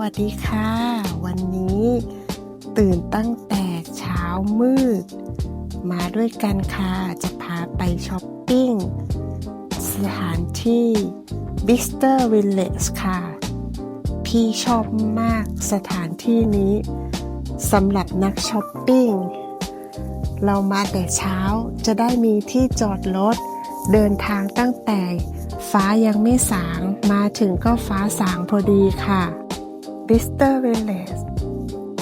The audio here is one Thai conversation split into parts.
วัสดีค่ะ วันนี้ตื่นตั้งแต่เช้ามืด มาด้วยกันค่ะ จะพาไปช้อปปิ้ง สถานที่ b i s t e r Village ค่ะ พี่ชอบมากสถานที่นี้สำหรับนักช้อปปิ้ง เรามาแต่เช้าจะได้มีที่จอดรถ เดินทางตั้งแต่ฟ้ายังไม่สาง มาถึงก็ฟ้าสางพอดีค่ะ b i s t e r Village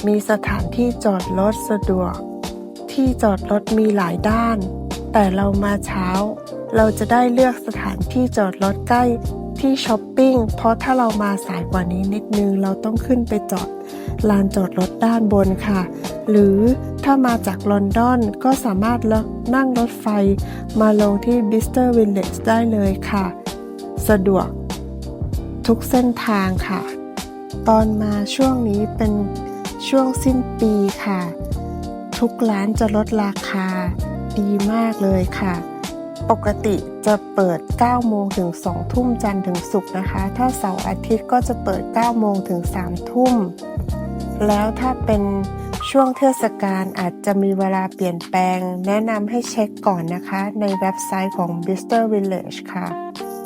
มีสถานที่จอดรถสะดวก ที่จอดรถมีหลายด้าน แต่เรามาเช้า เราจะได้เลือกสถานที่จอดรถใกล้ที่ช้อปปิ้ง เพราะถ้าเรามาสายกว่านี้นิดนึง เราต้องขึ้นไปจอดลานจอดรถด้านบนค่ะ หรือถ้ามาจากลอนดอนก็สามารถนั่งรถไฟมาลงที่ b i s t e r Village ได้เลยค่ะ สะดวกทุกเส้นทางค่ะ ตอนมาช่วงนี้เป็นช่วงสิ้นปีค่ะ ทุกร้านจะลดราคาดีมากเลยค่ะ ปกติจะเปิด 9 โมงถึง 2 ทุ่มจันทร์ถึงศุกร์นะคะ ถ้าเสาร์อาทิตย์ก็จะเปิด 9 โมงถึง 3 ทุ่ม แล้วถ้าเป็นช่วงเทศกาลอาจจะมีเวลาเปลี่ยนแปลง แนะนำให้เช็คก่อนนะคะ ในเว็บไซต์ของ b i s t e r Village ค่ะ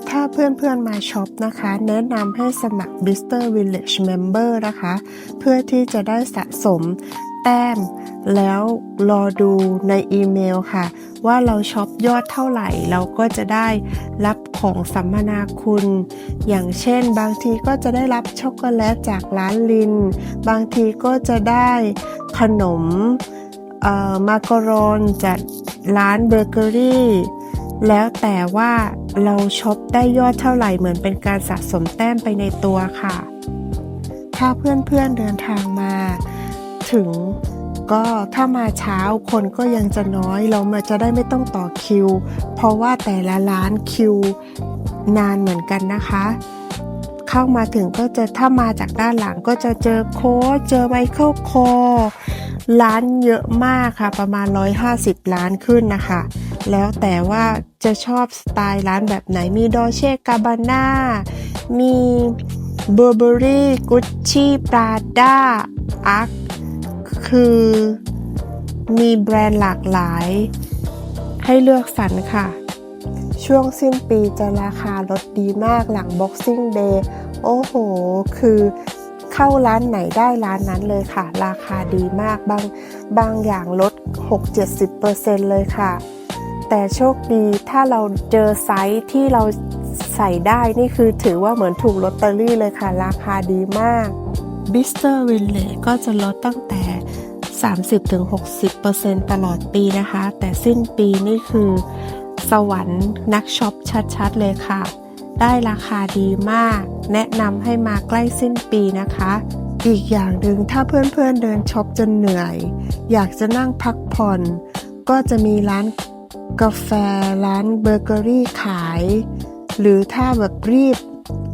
ถ้าเพื่อนๆมาช็อปนะคะ แนะนำให้สมัคร b i s t e r Village Member นะคะ เพื่อที่จะได้สะสมแต้ม แล้วรอดูในอีเมลค่ะ ว่าเราช็อปยอดเท่าไหร่ เราก็จะได้รับของสัมมนาคุณ อย่างเช่น บางทีก็จะได้รับช็อกโกแลตจากร้านลิน บางทีก็จะได้ขนมมาการอนจากร้านเบเกอรี่ แล้วแต่ว่า เราช็อปได้ยอดเท่าไหร่เหมือนเป็นการสะสมแต้มไปในตัวค่ะ ถ้าเพื่อนๆเดินทางมา ถึงก็ถ้ามาเช้าคนก็ยังจะน้อยเรามาจะได้ไม่ต้องต่อคิว เพราะว่าแต่ละร้านคิวนานเหมือนกันนะคะ เข้ามาถึงก็จะถ้ามาจากด้านหลังก็จะเจอโค้ชเจอไมเคิลคอร์ร้านเยอะมากค่ะ ประมาณ 150 ล้านขึ้นนะคะ แล้วแต่ว่าจะชอบสไตล์ร้านแบบไหนมีดอเช่กาบาน่ามีเบอร์เบอรี่กุชชี่ปราด้าอาร์คคือมีแบรนด์หลากหลาย ให้เลือกสรรค่ะ ช่วงสิ้นปีจะราคาลดดีมากหลัง Boxing Day โอ้โห คือเข้าร้านไหนได้ร้านนั้นเลยค่ะ ราคาดีมากบางบางอย่างลด 6-70%เลยค่ะ แต่โชคดีถ้าเราเจอไซส์ที่เราใส่ได้นี่คือถือว่าเหมือนถูกลอตเตอรี่เลยค่ะ ราคาดีมาก b i s t e r v i l l a g e ก็จะลดตั้งแต่ 30-60%ตลอดปีนะคะ แต่สิ้นปีนี่คือ สวรรค์นักช็อปชัดๆเลยค่ะ ได้ราคาดีมาก แนะนำให้มาใกล้สิ้นปีนะคะอีกอย่างหนึ่งถ้าเพื่อนๆเดินช็อปจนเหนื่อย อยากจะนั่งพักผ่อน ก็จะมีร้าน กาแฟร้านเบเกอรี่ขาย หรือถ้าแบบรีบ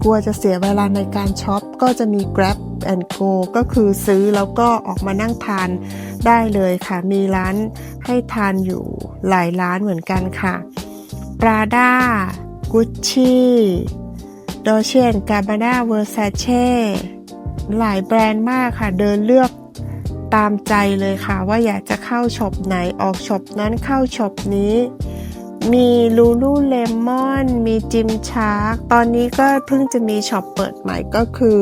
กลัวจะเสียเวลาในการช็อป ก็จะมี Grab and Go ก็คือซื้อแล้วก็ออกมานั่งทานได้เลยค่ะ มีร้านให้ทานอยู่หลายร้านเหมือนกันค่ะ Prada Gucci Dolce Gabbana Versace หลายแบรนด์มากค่ะ เดินเลือก ตามใจเลยค่ะ ว่าอยากจะเข้าช็อปไหนออกช็อปนั้นเข้าช็อปนี้ มีลูลูเลมอนมีจิมชาร์กตอนนี้ก็เพิ่งจะมีช็อปเปิดใหม่ก็คือ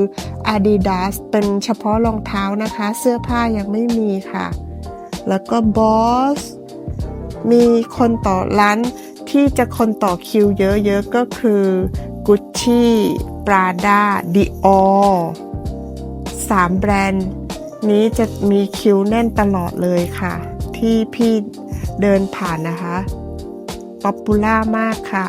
Adidas เป็นเฉพาะรองเท้านะคะ เสื้อผ้ายังไม่มีค่ะ แล้วก็ Boss มีคนต่อร้านที่จะคนต่อคิวเยอะๆ ก็คือ Gucci Prada Dior สามแบรนด์ นี้จะมีคิวแน่นตลอดเลยค่ะ ที่พี่เดินผ่านนะคะป๊อปปูล่ามากค่ะ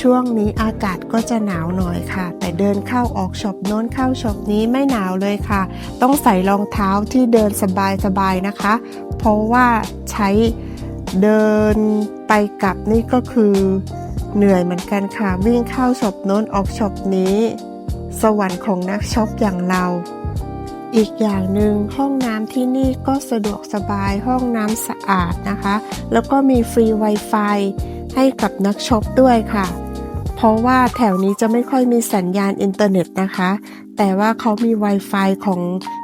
ช่วงนี้อากาศก็จะหนาวหน่อยค่ะ แต่เดินเข้าออกช็อปโน้นเข้าช็อปนี้ไม่หนาวเลยค่ะ ต้องใส่รองเท้าที่เดินสบายๆนะคะ เพราะว่าใช้เดินไปกลับนี่ก็คือเหนื่อยเหมือนกันค่ะ วิ่งเข้าช็อปโน้นออกช็อปนี้ สวรรค์ของนักช็อปอย่างเรา อีกอย่างหนึ่งห้องน้ำที่นี่ก็สะดวกสบายห้องน้ำสะอาดนะคะ แล้วก็มีฟรี Wi-Fi ให้กับนักช็อปด้วยค่ะ เพราะว่าแถวนี้จะไม่ค่อยมีสัญญาณอินเทอร์เน็ตนะคะ แต่ว่าเขามี Wi-Fi ของ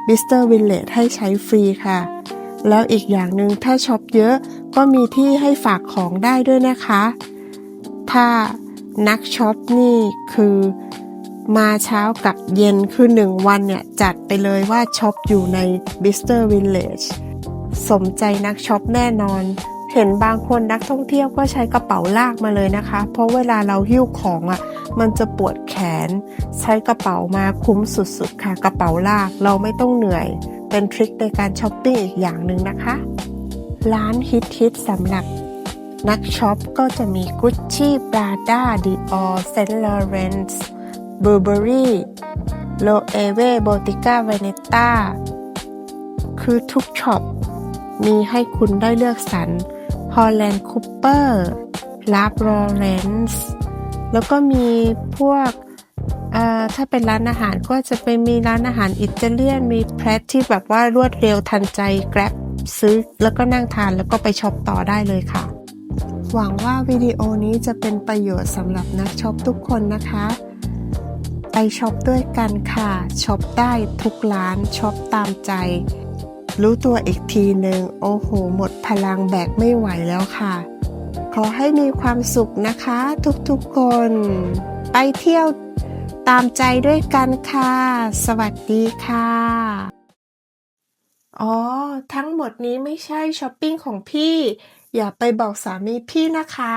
Mr. Village ให้ใช้ฟรีค่ะ แล้วอีกอย่างหนึ่งถ้าช็อปเยอะก็มีที่ให้ฝากของได้ด้วยนะคะ ถ้านักช็อปนี่คือ มาเช้ากับเย็นคือหนึ่งวันเนี่ย จัดไปเลยว่าช็อปอยู่ใน Mr. Village สมใจนักช็อปแน่นอน เห็นบางคนนักท่องเที่ยวก็ใช้กระเป๋าลากมาเลยนะคะ เพราะเวลาเราหิ้วของอะ่ะ มันจะปวดแขน ใช้กระเป๋ามาคุ้มสุดๆค่ะ กระเป๋าลากเราไม่ต้องเหนื่อย เป็นทริคในการช้อปปิ้งอีกอย่างหนึ่งนะคะ ร้านฮิตๆสำหรับนักช็อปก็จะมี Gucci, Prada, Dior, Saint Laurent, Burberry, Loewe, Bottega Veneta คือทุกช็อปมีให้คุณได้เลือกสรร Holland Cooper, Ralph Lauren แล้วก็มีพวกถ้าเป็นร้านอาหารก็จะไปมีร้านอาหารอิตาเลียน มีแพรทที่แบบว่ารวดเร็วทันใจ Grab ซื้อแล้วก็นั่งทานแล้วก็ไปช็อปต่อได้เลยค่ะ หวังว่าวิดีโอนี้จะเป็นประโยชน์สำหรับนักช็อปทุกคนนะคะ ไปช็อปด้วยกันค่ะช็อปได้ทุกร้านช็อปตามใจ รู้ตัวอีกทีหนึ่งโอ้โห หมดพลังแบกไม่ไหวแล้วค่ะ ขอให้มีความสุขนะคะทุกๆคน ไปเที่ยวตามใจด้วยกันค่ะ สวัสดีค่ะ อ๋อ ทั้งหมดนี้ไม่ใช่ช้อปปิ้งของพี่ อย่าไปบอกสามีพี่นะคะ